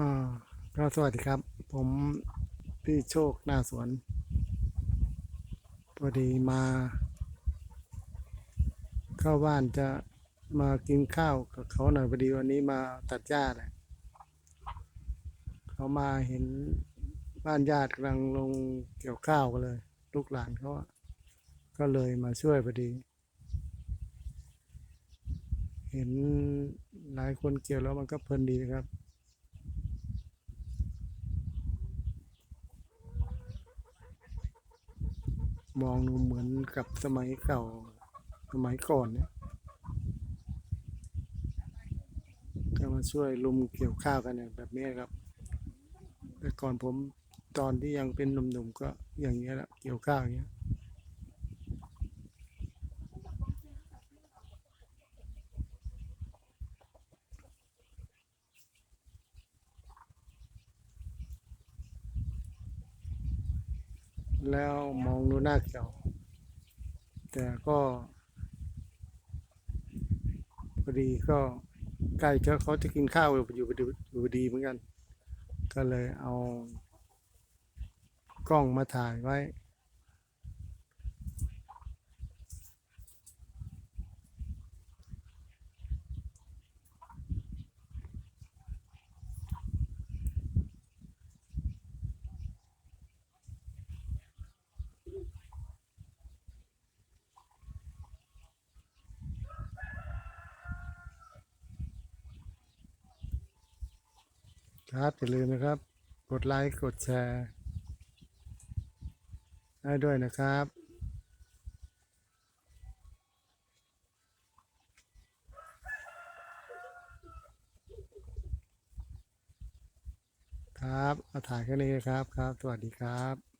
อ่าก็สวัสดีครับ ผมพี่โชคหน้าสวนพอดีมา เข้าบ้านจะมากินข้าวกับเขาหน่อยพอดีวันนี้มาตัดหญ้าแหละเขามาเห็นบ้านญาติกำลังลงเกี่ยวข้าวกันเลย ลูกหลานเขาก็เลยมาช่วยพอดี เห็นหลายคนเกี่ยวแล้วมันก็เพลินดีนะครับ มองดูเหมือนกับสมัยเก่า สมัยก่อนเนี่ยก็มาช่วยลุมเกี่ยวข้าวกันเนี่ยแบบนี้ครับ แต่ก่อนผมตอนที่ยังเป็นหนุ่มๆก็อย่างเงี้ยแหละเกี่ยวข้าวอย่างเงี้ย แล้วมองดูหน้าเขียว แต่ก็พอดีก็ใกล้จะเขาจะกินข้าวอยู่อยู่พอดีอยู่พอดีเหมือนกัน ก็เลยเอากล้องมาถ่ายไว้ ครับอย่าลืมนะครับ กดไลค์กดแชร์ ได้ด้วยนะครับครับเอาถ่ายแค่นี้นะครับครับ สวัสดีครับ